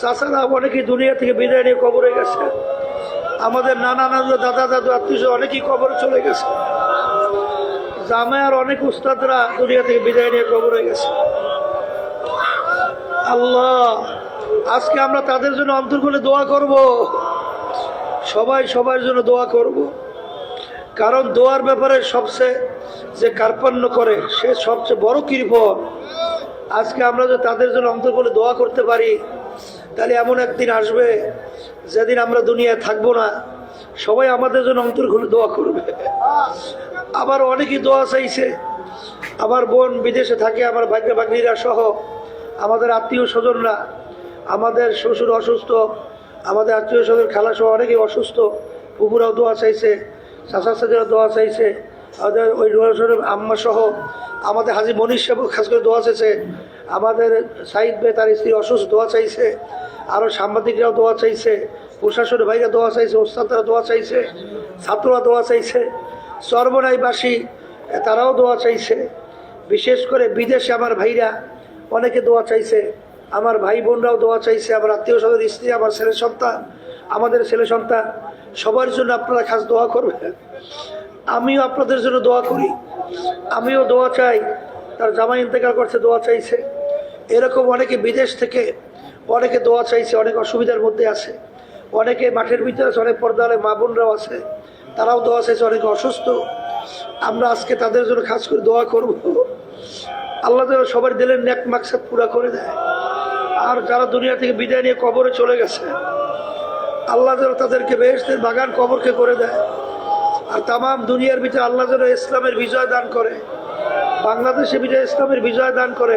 চাচারা অনেকেই দুনিয়া থেকে বিদায় নিয়ে কবরে গেছে। আমাদের নানা নানু দাদা দাদু আত্মীয় অনেকেই কবরে চলে গেছে। জামায়ার অনেক উস্তাদরা দুনিয়া থেকে বিদায় নিয়ে কবরে গেছে। আল্লাহ, আজকে আমরা তাদের জন্য অন্তর খুলে দোয়া করব। সবাই সবার জন্য দোয়া করব। কারণ দোয়ার ব্যাপারে সবচেয়ে যে কার্পণ্য করে, সে সবচেয়ে বড় কৃপণ। আজকে আমরা যে তাদের জন্য অন্তর দোয়া করতে পারি তাহলে এমন একদিন আসবে যেদিন আমরা দুনিয়ায় থাকব না। সবাই আমাদের জন্য অন্তর খুলে দোয়া করবে। আবার অনেকেই দোয়া চাইছে। আমার বোন বিদেশে থাকে, আমার ভাগ্য ভাগ্নিরা সহ আমাদের আত্মীয় স্বজনরা, আমাদের শ্বশুর অসুস্থ, আমাদের আত্মীয় স্বজন খালা সহ অনেকেই অসুস্থ। পুকুরাও দোয়া চাইছে চাষা চাষিরা দোয়া চাইছে, আমাদের ওই আম্মা সহ আমাদের হাজি মনীষ সাহেব খাস করে দোয়া চাইছে, আমাদের সাইদ ভাই, তার স্ত্রী অসুস্থ দোয়া চাইছে। আরও সাংবাদিকরাও দোয়া চাইছে, প্রশাসনের ভাইরা দোয়া চাইছে, ওস্তাদরা দোয়া চাইছে, ছাত্ররা দোয়া চাইছে, সর্বনাইবাসী, তারাও দোয়া চাইছে। বিশেষ করে বিদেশে আমার ভাইরা অনেকে দোয়া চাইছে, আমার ভাই বোনরাও দোয়া চাইছে, আমার আত্মীয় স্বজন, স্ত্রী, আমার ছেলে সন্তান, আমাদের ছেলে সন্তান, সবার জন্য আপনারা খাস দোয়া করবেন। আমিও আপনাদের জন্য দোয়া করি। আমিও দোয়া চাই, তার জামাই ইন্তেকাল করছে, দোয়া চাইছে। এরকম অনেকে বিদেশ থেকে অনেকে দোয়া চাইছে, অনেক অসুবিধার মধ্যে আছে। অনেকে মাঠের ভিতরে আছে, অনেক পর্দালে মা বোনরাও আছে। তারাও দোয়া চাইছে, অনেকে অসুস্থ। আমরা আজকে তাদের জন্য খাস করে দোয়া করব। আল্লাহ যেন সবার দিলের ন্যাক মাকসাদ পুরা করে দেয়। আর যারা দুনিয়া থেকে বিদায় নিয়ে কবরে চলে গেছে, আল্লাহ যেন তাদেরকে বেহেস্তের বাগান কবরকে করে দেয়। আর তামাম দুনিয়ার ভিতরে আল্লাহ যেন ইসলামের বিজয় দান করে বাংলাদেশে বিজয় ইসলামের বিজয় দান করে।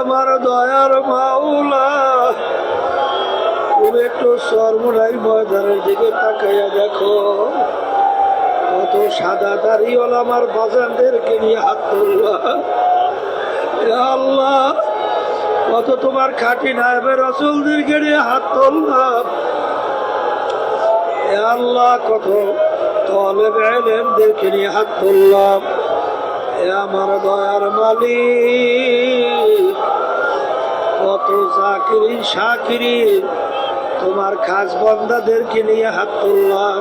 আমার দয়ার মাওলা। তুমি একটু সর্বনাই ময়দানের দিকে তাকাইয়া দেখো। কত সাদা দাড়িওয়ালা আমার বাজানদেরকে নিয়ে হাত তুললাম হে আল্লাহ, কত তোমার খাটি নাইবে রসুলদেরকে নিয়ে হাত তুললাম আল্লাহ, কত তলে বেলেনদেরকে নিয়ে হাত তুললাম। আমার দয়ার মালিক। কত চাকরি সাকিরি তোমার খাস বন্দাদেরকে নিয়ে হাত তুললাম।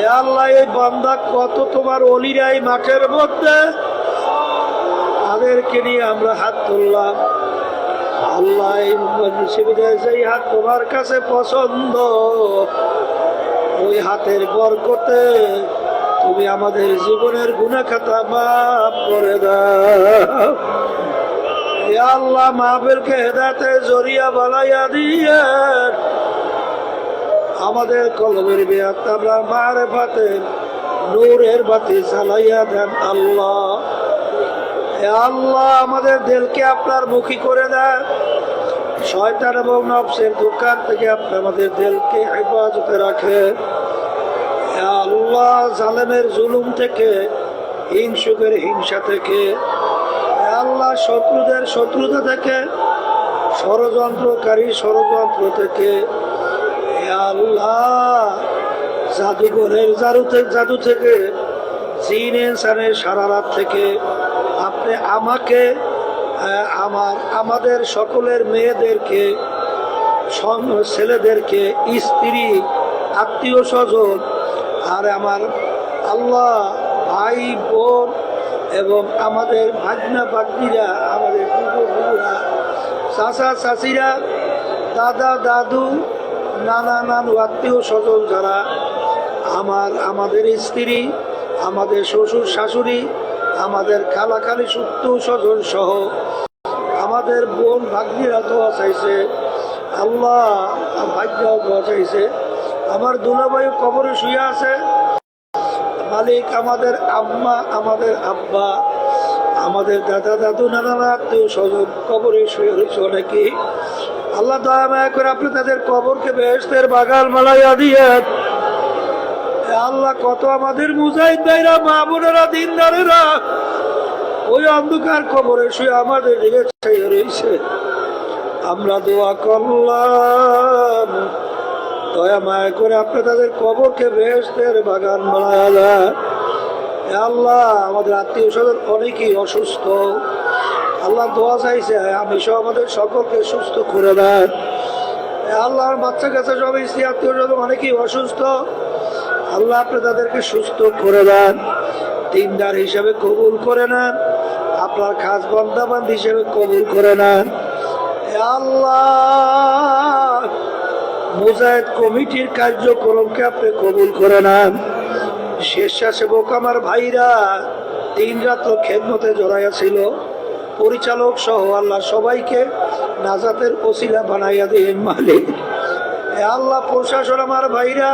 এ আল্লাহ, এই বন্দা কত তোমার অলিরাই মাঠের মধ্যে? তাদেরকে নিয়ে আমরা হাত তুললাম। আল্লাহ সেই হাত তোমার কাছে পছন্দ, ওই হাতের বরকতে তুমি আমাদের জীবনের গুণা খাতা মাফ করে দাও। আল্লাহ মাহফিলকে হেদাতে জরিয়া বালাইয়া দিয়ে আমাদের কলমের বিয়াত আমরা মারে ফাতে নূরের বাতি জ্বালাইয়া দেন আল্লাহ। আল্লাহ আমাদের দিলকে আপনার মুখী করে দেন। শয়তান এবং নফসের দোকান থেকে আপনি আমাদের দিলকে হেফাজতে রাখে আল্লাহ জালেমের জুলুম থেকে, হিংসুকের হিংসা থেকে, আল্লাহ শত্রুদের শত্রুতা থেকে, ষড়যন্ত্রকারী ষড়যন্ত্র থেকে আল্লাহ, জাদুঘরের জাদু থেকে জাদু থেকে, জিন ইনসানের সারা রাত থেকে, আপনি আমাকে আমার, আমাদের সকলের মেয়েদেরকে ছেলেদেরকে, স্ত্রী আত্মীয় স্বজন আর আমার আল্লাহ ভাই, বোন এবং আমাদের ভাগনা ভাগ্নিরা, আমাদের পূর্বপুরুষরা চাচা চাচিরা, দাদা দাদু, নানা নানু আত্মীয় স্বজন যারা আমার, আমাদের স্ত্রী, আমাদের শ্বশুর শাশুড়ি, আমাদের খালাখালি সত্য স্বজন সহ আমাদের বোন ভাগ্নিরা দোয়া চাইছে, আল্লাহ ভাগ্যও দোয়া চাইছে। আমার দুলাভাই কবরে শুয়ে আছে। মালিক আমাদের আম্মা, আমাদের আব্বা, আমাদের দাদা, দাদু নানা আত্মীয় স্বজন কবরে শুয়ে রয়েছে অনেকে আল্লাহ দয়া মায়া করে আপনি তাদের কবরকে বেহেস্তের বাগাল মালাইয়া দিয়ে আল্লাহ কত আমাদের মুজাহিদ ভাইরা মা বোনেরা, দিনদারেরা ওই অন্ধকার কবরে শুয়ে আমাদের দিকে রয়েছে। আমরা দোয়া করলাম। দয়া মায়া করে আপনি তাদের কবরকে বেহেস্তের বাগান বানায় দেন। আল্লাহ, আমাদের আত্মীয় স্বজন অনেকেই অসুস্থ। আল্লাহ দোয়া চাইছে, আমি সব আমাদের সকলকে সুস্থ করে দেন। আল্লাহর বাচ্চা কাছে সব স্ত্রী আত্মীয় স্বজন অনেকেই অসুস্থ। আল্লাহ আপনি তাদেরকে সুস্থ করে দেন। দিনদার হিসেবে কবুল করে নেন। আপনার খাস বন্দাবান হিসেবে কবুল করে নেন। আল্লাহ মুজাহিদ কমিটির কার্যক্রমকে আপনি কবুল করে নেন। স্বেচ্ছাসেবক আমার ভাইরা তিন রাত খেদমতে জড়াইয়া ছিল। পরিচালক সহ আল্লাহ সবাইকে নাজাতের ওসিলা বানাইয়া দিয়ে মালিক। আল্লাহ প্রশাসন আমার ভাইরা,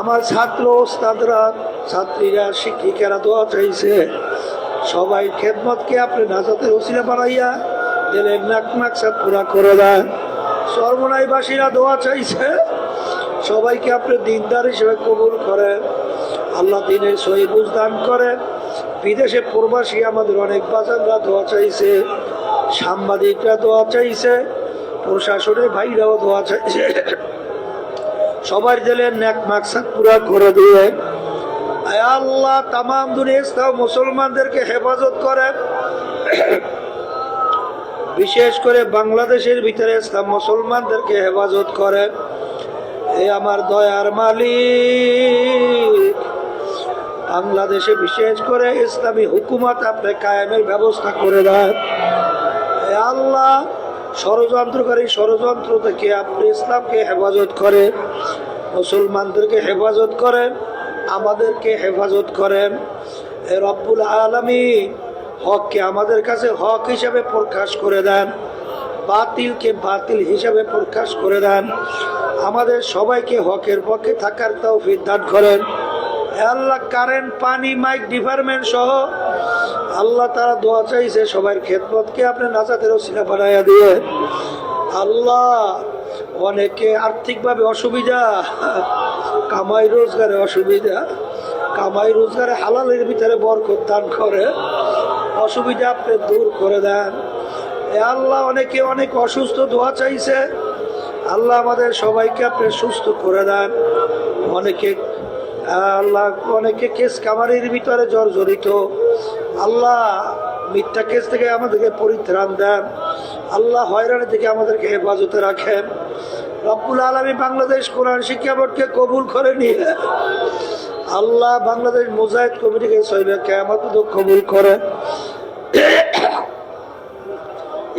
আমার ছাত্র ওস্তাদরা, ছাত্রীরা, শিক্ষিকারা দোয়া চাইছে। সবাই খেদমতকে আপনি নাজাতের ওসিলা বানাইয়া দিলেন নাক নাকসাদ পুরা করে দেন। সর্বনাইবাসীরা দোয়া চাইছে। সবাইকে আপনি দিনদার হিসেবে কবুল করেন। আল্লাহ দিনের সহি দান করেন। বিদেশে প্রবাসী আমাদের অনেক বাজাররা দোয়া চাইছে। সাংবাদিকরা দোয়া চাইছে। প্রশাসনের ভাইরাও দোয়া চাইছে। সবার দিলেন ন্যাক মাকসাদ পুরা করে দিয়ে। আল্লাহ তাম দুনিয়া মুসলমানদেরকে হেফাজত করেন। বিশেষ করে বাংলাদেশের ভিতরে ইসলাম মুসলমানদেরকে হেফাজত করে। এ আমার দয়ার মালিক। বাংলাদেশে বিশেষ করে ইসলামী হুকুমত আপনি কায়েমের ব্যবস্থা করে দেন। আল্লাহ ষড়যন্ত্রকারী ষড়যন্ত্র থেকে আপনি ইসলামকে হেফাজত করে, মুসলমানদেরকে হেফাজত করেন, আমাদেরকে হেফাজত করেন। রব্বুল আলমী হককে আমাদের কাছে হক হিসাবে প্রকাশ করে দেন, বাতিলকে বাতিল হিসাবে প্রকাশ করে দেন। আমাদের সবাইকে হকের পক্ষে থাকার তৌফিক দান করেন। আল্লাহ কারেন্ট, পানি, মাইক, ডিপার্টমেন্ট সহ আল্লাহ তারা দোয়া চাইছে সবার খেদমতকে আপনি নাজাতের ওসিলা বানাইয়া দিয়ে। আল্লাহ অনেকে আর্থিকভাবে অসুবিধা, কামাই রোজগারে অসুবিধা, কামাই রোজগারে হালালের ভিতরে বরকত দান করে। অসুবিধা আপনি দূর করে দেন। এ আল্লাহ অনেকে অনেক অসুস্থ দোয়া চাইছে। আল্লাহ আমাদের সবাইকে আপনি সুস্থ করে দেন। অনেকে আল্লাহ অনেকে কেস কামারির ভিতরে জর্জরিত। আল্লাহ মিথ্যা কেস থেকে আমাদেরকে পরিত্রাণ দেন। আল্লাহ হয়রানি থেকে আমাদেরকে হেফাজতে রাখেন। রব্বুল আলমী বাংলাদেশ কোরআন শিক্ষা বোর্ডকে কবুল করে নিয়ে আল্লাহ বাংলাদেশ মুজাহিদ কমিটিকে সৈবে কেমত কবুল করে।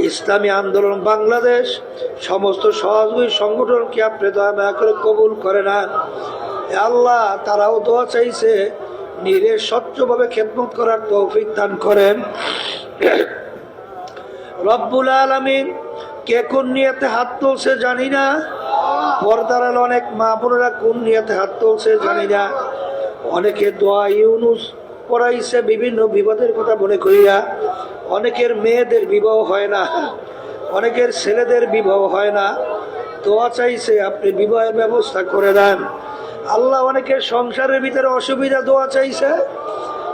ইসলামী আন্দোলন বাংলাদেশ, সমস্ত সহযোগী সংগঠনকে আপনি দয়া মায়া করে কবুল করে না আল্লাহ তারাও দোয়া চাইছে, নিরে স্বচ্ছভাবে খেদমত করার তৌফিক দান করেন। রব্বুল আলমিন কে কোন নিয়েতে হাত তুলছে জানি না। পর্দার অনেক মা বোনেরা কোন নিয়েতে হাত তুলছে জানি না। অনেকে দোয়া ইউনুস পড়াইছে বিভিন্ন বিপদের কথা মনে করিয়া অনেকের মেয়েদের বিবাহ হয় না, অনেকের ছেলেদের বিবাহ হয় না। দোয়া চাইছে, আপনি বিবাহের ব্যবস্থা করে দেন। আল্লাহ অনেকের সংসারের ভিতরে অসুবিধা দোয়া চাইছে।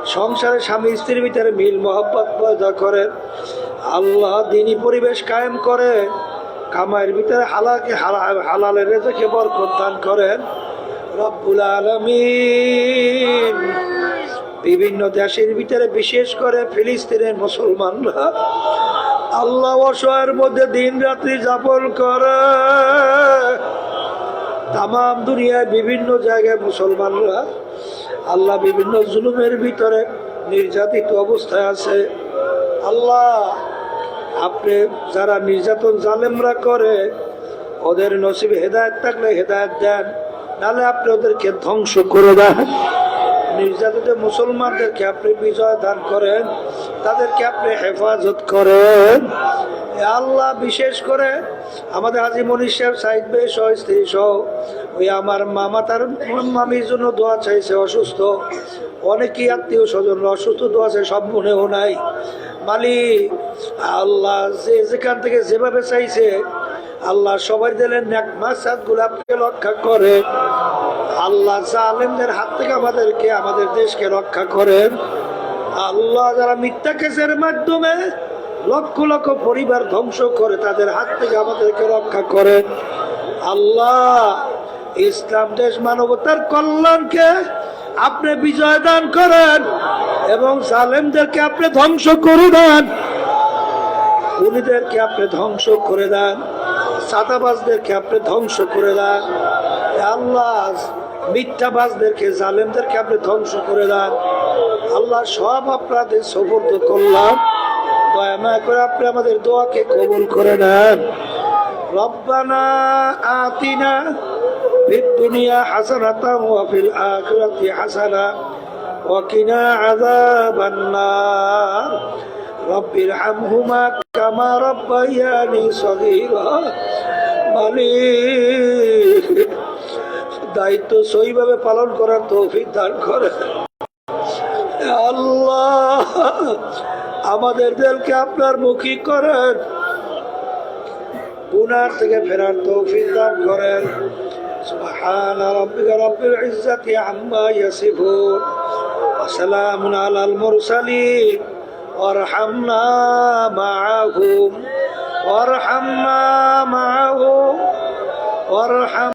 সংসারে স্বামী স্ত্রীর ভিতরে মিল মহব্বত পয়দা করে। আল্লাহ দিনই পরিবেশ কায়েম করে কামাইয়ের ভিতরে হালাকে হালা- হালালের রেজেকে বরকত দান করেন। রব্বুল আলমিন। বিভিন্ন দেশের ভিতরে, বিশেষ করে ফিলিস্তিনের মুসলমানরা আল্লাহ অসহায়ের মধ্যে দিন রাত্রি যাপন করে। তাম দুনিয়ায় বিভিন্ন জায়গায় মুসলমানরা আল্লাহ বিভিন্ন জুলুমের ভিতরে নির্যাতিত অবস্থায় আছে। আল্লাহ, আপনি যারা নির্যাতন জালেমরা করে, ওদের নসিবে হেদায়ত থাকলে হেদায়ত দেন নাহলে আপনি ওদেরকে ধ্বংস করে দেন। নির্যাতিত মুসলমানদেরকে আপনি বিজয় দান করেন তাদেরকে আপনি হেফাজত করেন। আল্লাহ বিশেষ করে আমাদের হাজি মনির সাহেব, সাইদ বে স্ত্রী সহ, ওই আমার মামা, তার মামির জন্য দোয়া চাইছে, অসুস্থ। অনেকেই আত্মীয় স্বজন অসুস্থ, দোয়া চাই সব মনেও নাই। মালিক, আল্লাহ যে যেখান থেকে যেভাবে চাইছে আল্লাহ সবাই দিলেন এক মাসাদ গুলাবকে রক্ষা করে। আল্লাহ জালেমদের হাত থেকে আমাদেরকে, আমাদের দেশকে রক্ষা করেন। আল্লাহ যারা মিথ্যা কেসের মাধ্যমে লক্ষ লক্ষ পরিবার ধ্বংস করে তাদের হাত থেকে আমাদেরকে রক্ষা করেন। আল্লাহ ইসলাম, দেশ, মানবতার কল্যাণকে আপনি বিজয় দান করেন এবং জালেমদেরকে আপনি ধ্বংস করে দেন। খুনিদেরকে আপনি ধ্বংস করে দেন। সাদাবাজদেরকে আপনি ধ্বংস করে দেন হে আল্লাহ মিথ্যাবাজদেরকে জালেমদেরকে আপনি ধ্বংস করে দেন আল্লাহ সব আপনাদের সফর্দ করলাম দয়া মায়া করে আপনি আমাদের দোয়াকে কবুল করে নেন রব্বানা আতিনা في الدنيا حسنة وفي الآخرة حسنة وقنا عذاب النار رب ارحمهما كما ربياني صغيرا মালিক দায়িত্ব সহিভাবে পালন করার তৌফিক দান করে আল্লাহ আমাদের দেলকে আপনার মুখী করেন গুনার থেকে ফেরার তৌফিক দান করেন سبحان ربك رب العزة عما يصفون وسلام على المرسلين وارحمنا معهم وارحمنا معهم وارحم